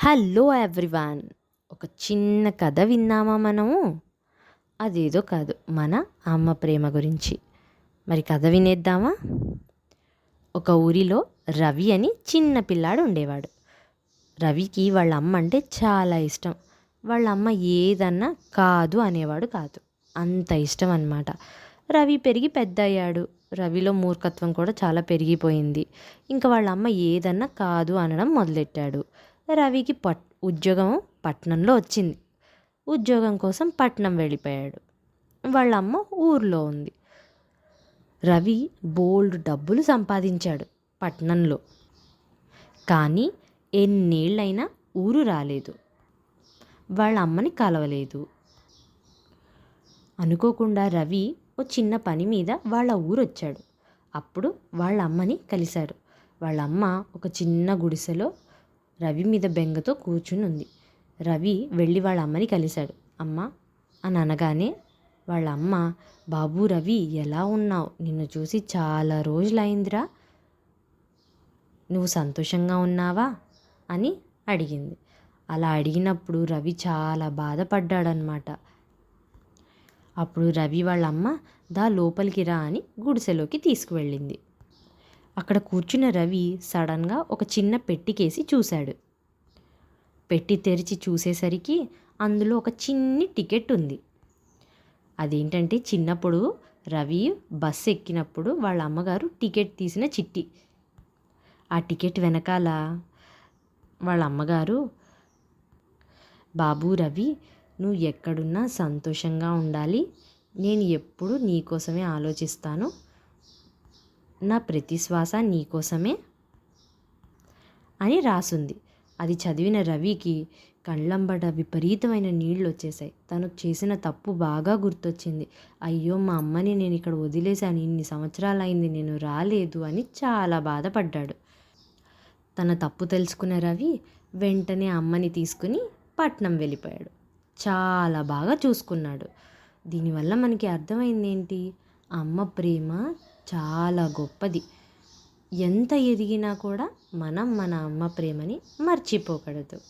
Hello everyone ఒక చిన్న కథ విన్నామా మనము? అదేదో కాదు మన అమ్మ ప్రేమ గురించి. మరి కథ వినేద్దామా? ఒక ఊరిలో రవి అని చిన్న పిల్లాడు ఉండేవాడు. రవికి వాళ్ళ అమ్మ అంటే చాలా ఇష్టం. వాళ్ళ అమ్మ ఏదన్నా కాదు అనేవాడు కాదు. అంత ఇష్టం అన్నమాట. రవి పెరిగి పెద్ద అయ్యాడు రవిలో మూర్ఖత్వం కూడా చాలా పెరిగిపోయింది. ఇంకా వాళ్ళ అమ్మ ఏదన్నా కాదు అనడం మొదలెట్టాడు. రవికి పట్ ఉద్యోగం పట్నంలో వచ్చింది. ఉద్యోగం కోసం పట్నం వెళ్ళిపోయాడు. వాళ్ళ అమ్మ ఊర్లో ఉంది. రవి బోల్డ్ డబ్బులు సంపాదించాడు పట్నంలో. కానీ ఎన్నేళ్ళైనా ఊరు రాలేదు. వాళ్ళ అమ్మని కలవలేదు. అనుకోకుండా రవి ఓ చిన్న పని మీద వాళ్ళ ఊరు వచ్చాడు అప్పుడు వాళ్ళ అమ్మని కలిశాడు వాళ్ళ అమ్మ ఒక చిన్న గుడిసెలో రవి మీద బెంగతో కూర్చుని ఉంది రవి వెళ్ళి వాళ్ళ అమ్మని కలిశాడు. అమ్మ అని అనగానే వాళ్ళ అమ్మ బాబు రవి ఎలా ఉన్నావు? నిన్ను చూసి చాలా రోజులైందిరా. నువ్వు సంతోషంగా ఉన్నావా? అని అడిగింది. అలా అడిగినప్పుడు రవి చాలా బాధపడ్డాడనమాట. అప్పుడు రవి వాళ్ళ అమ్మ దా లోపలికి రా అని గుడిసెలోకి తీసుకువెళ్ళింది. అక్కడ కూర్చున్న రవి సడన్గా ఒక చిన్న పెట్టికేసి చూశాడు. పెట్టి తెరిచి చూసేసరికి అందులో ఒక చిన్ని టికెట్ ఉంది. అదేంటంటే చిన్నప్పుడు రవి బస్సు ఎక్కినప్పుడు వాళ్ళ అమ్మగారు టికెట్ తీసిన చిట్టి. ఆ టికెట్ వెనకాల వాళ్ళ అమ్మగారు బాబు రవి నువ్వు ఎక్కడున్నా సంతోషంగా ఉండాలి. నేను ఎప్పుడు నీకోసమే ఆలోచిస్తాను. నా ప్రతి శ్వాస నీకోసమే అని రాసుంది. అది చదివిన రవికి కళ్ళంబట విపరీతమైన నీళ్ళు వచ్చేసాయి తను చేసిన తప్పు బాగా గుర్తొచ్చింది. అయ్యో మా అమ్మని నేను ఇక్కడ వదిలేశాను. ఇన్ని సంవత్సరాలు అయింది నేను రాలేదు అని చాలా బాధపడ్డాడు. తన తప్పు తెలుసుకున్న రవి వెంటనే అమ్మని తీసుకుని పట్నం వెళ్ళిపోయాడు. చాలా బాగా చూసుకున్నాడు. దీనివల్ల మనకి అర్థమైంది ఏంటి అమ్మ ప్రేమ చాలా గొప్పది. ఎంత ఎదిగినా కూడా మనం మన అమ్మ ప్రేమని మర్చిపోకూడదు.